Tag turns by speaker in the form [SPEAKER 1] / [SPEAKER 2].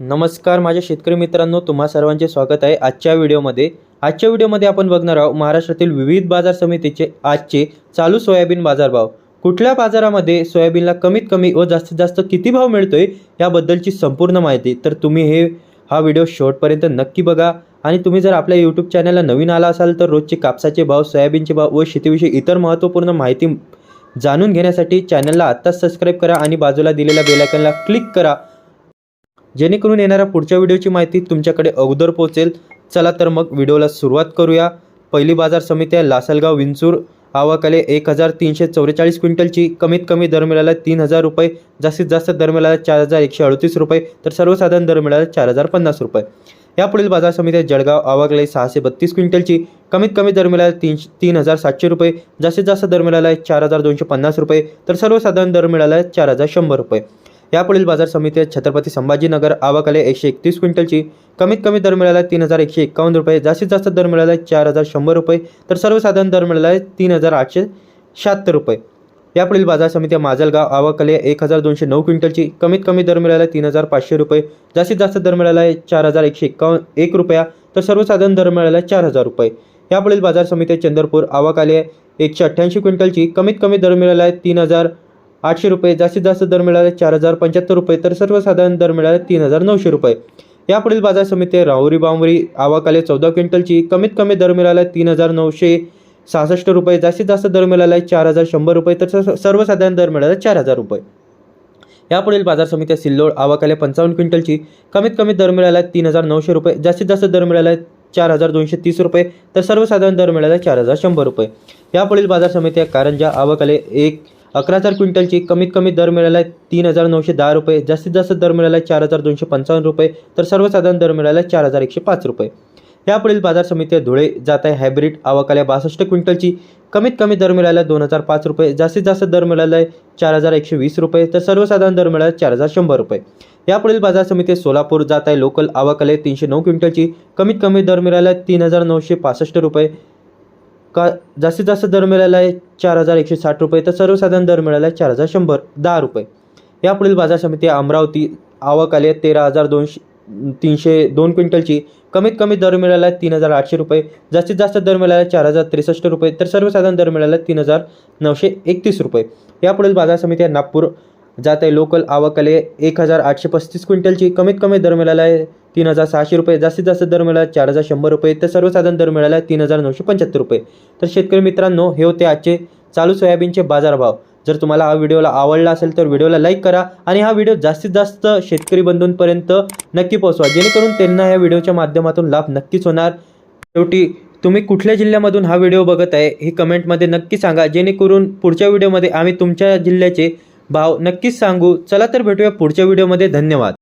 [SPEAKER 1] नमस्कार माझ्या शेतकरी मित्रांनो तुम्हा सर्वांचे स्वागत आहे आजच्या व्हिडिओमध्ये. आजच्या व्हिडिओमध्ये आपण बघणार आहोत महाराष्ट्रातील विविध बाजार समितीचे आजचे चालू सोयाबीन बाजारभाव. कुठल्या बाजारामध्ये सोयाबीनला कमीत कमी व जास्तीत जास्त किती भाव मिळतोय याबद्दलची संपूर्ण माहिती तर तुम्ही हे हा व्हिडिओ शेवटपर्यंत नक्की बघा. आणि तुम्ही जर आपल्या यूट्यूब चॅनलला नवीन आला असाल तर रोजचे कापसाचे भाव सोयाबीनचे भाव व शेतीविषयी इतर महत्त्वपूर्ण माहिती जाणून घेण्यासाठी चॅनलला आत्ताच सबस्क्राईब करा आणि बाजूला दिलेल्या बेलायकनला क्लिक करा. जेणेकरून येणाऱ्या पुढच्या व्हिडिओची माहिती तुमच्याकडे अगोदर पोहोचेल. चला तर मग व्हिडिओला सुरुवात करूया. पहिली बाजार समिती आहे लासलगाव विंचूर. आवाकाले एक हजार तीनशे चौवेचाळीस क्विंटलची कमीत कमी दर मिळाला तीन हजार रुपये जास्तीत जास्त दर मिळाला चार हजार एकशे अडतीस रुपये तर सर्वसाधारण दर मिळाला चार हजार पन्नास रुपये. यापुढील बाजार समिती आहे जळगाव. आवाकले सहाशे बत्तीस क्विंटलची कमीत कमी दर मिळाला तीन तीन हजार सातशे रुपये जास्तीत जास्त दर मिळाला आहे चार हजार दोनशे पन्नास रुपये तर सर्वसाधारण दर मिळाला आहे चार हजार शंभर रुपये. यापुढील बाजार समितीत छत्रपती संभाजीनगर आवाकाले एकशे एकतीस क्विंटलची कमीत कमी दर मिळाला तीन हजार एकशे एकावन्न रुपये जास्तीत जास्त दर मिळाला आहे चार हजार शंभर रुपये तर सर्वसाधारण दर मिळाला आहे तीन हजार आठशे शहात्तर रुपये. यापुढील बाजार समिती माजलगाव आवाकले एक हजार दोनशे नऊ क्विंटलची कमीत कमी दर मिळाला तीन हजार पाचशे रुपये जास्तीत जास्त दर मिळाला आहे चार हजार एकशे एकावन्न एक रुपया तर सर्वसाधारण दर मिळाला आहे चार हजार रुपये. यापुढील बाजार समिती चंद्रपूर आवाकाले एकशे अठ्ठ्याऐंशी क्विंटलची कमीत कमी दर मिळाला आहे तीन हजार आठशे रुपये जास्तीत जास्त दर मिळाले चार हजार पंच्याहत्तर रुपये तर सर्वसाधारण दर मिळाले तीन हजार नऊशे रुपये. यापुढील बाजार समिती राहुरी बांबरी आवाकाले चौदा क्विंटलची कमीत कमी दर मिळाला तीन हजार नऊशे सहासष्ट रुपये जास्तीत जास्त दर मिळाला आहे चार हजार शंभर रुपये तर सर्वसाधारण दर मिळाला चार हजार रुपये. यापुढील बाजार समित्या सिल्लोड आवाकाले पंचावन्न क्विंटलची कमीत कमी दर मिळाला आहे तीन हजार नऊशे रुपये जास्तीत जास्त दर मिळाला आहे चार हजार दोनशे तीस रुपये तर सर्वसाधारण दर मिळाला चार हजार शंभर रुपये. यापुढील बाजार समित्या कारंजा आवाकाले एक अकरा हजार क्विंटलची कमीत कमी दर मिळाला आहे तीन हजार नऊशे दहा रुपये. जास्तीत जास्त दर मिळाला आहे चार हजार दोनशे पंचावन्न रुपये. तर सर्वसाधारण दर मिळाला आहे चार हजार एकशे पाच रुपये. यापुढील बाजार समिती धुळे जात आहे हायब्रिड आवाकाल्या बासष्ट क्विंटलची कमीत कमी दर मिळाला दोन हजार पाच रुपये. जास्तीत जास्त दर मिळाला आहे चार हजार एकशे वीस रुपये. तर सर्वसाधारण दर मिळाला चार हजार शंभर रुपये. यापुढील बाजार समिती सोलापूर जात आहे लोकल आवाकाले तीनशे नऊ क्विंटलची कमीत कमी दर मिळाला आहे तीन हजार नऊशे पासष्ट रुपये. का जास्तीत जास्त दर मिळाला आहे चार हजार एकशे साठ रुपये तर सर्वसाधारण दर मिळाला आहे चार हजार शंभर दहा रुपये. यापुढील बाजार समिती अमरावती आवक आली आहे तेरा हजार दोनशे तीनशे दोन क्विंटलची. कमीत कमी दर मिळाला आहे तीन हजार आठशे रुपये जास्तीत जास्त दर मिळाला आहे चार हजार त्रेसष्ट रुपये तर सर्वसाधारण दर मिळाला आहे तीन हजार नऊशे एकतीस रुपये. यापुढील बाजार समिती आहे नागपूर जात आहे लोकल आवकले एक हजार आठशे पस्तीस क्विंटलची कमीत कमी दर मिळाला आहे तीन हजार सहाशे रुपये जास्तीत जास्त दर मिळाला चार हजार शंभर रुपये तर सर्वसाधारण दर मिळाला आहे तीन हजार नऊशे पंच्याहत्तर रुपये. तर शेतकरी मित्रांनो हे होते आजचे चालू सोयाबीनचे बाजारभाव. जर तुम्हाला हा व्हिडिओला आवडला असेल तर व्हिडिओला लाईक करा आणि हा व्हिडिओ जास्तीत जास्त शेतकरी बंधूंपर्यंत नक्की पोहोचवा. जेणेकरून त्यांना या व्हिडिओच्या माध्यमातून लाभ नक्कीच होणार. शेवटी तुम्ही कुठल्या जिल्ह्यामधून हा व्हिडिओ बघत आहे हे कमेंटमध्ये नक्की सांगा. जेणेकरून पुढच्या व्हिडिओमध्ये आम्ही तुमच्या जिल्ह्याचे भाव नक्कीच सांगू. चला तर भेटूया पुढच्या व्हिडिओमध्ये. धन्यवाद.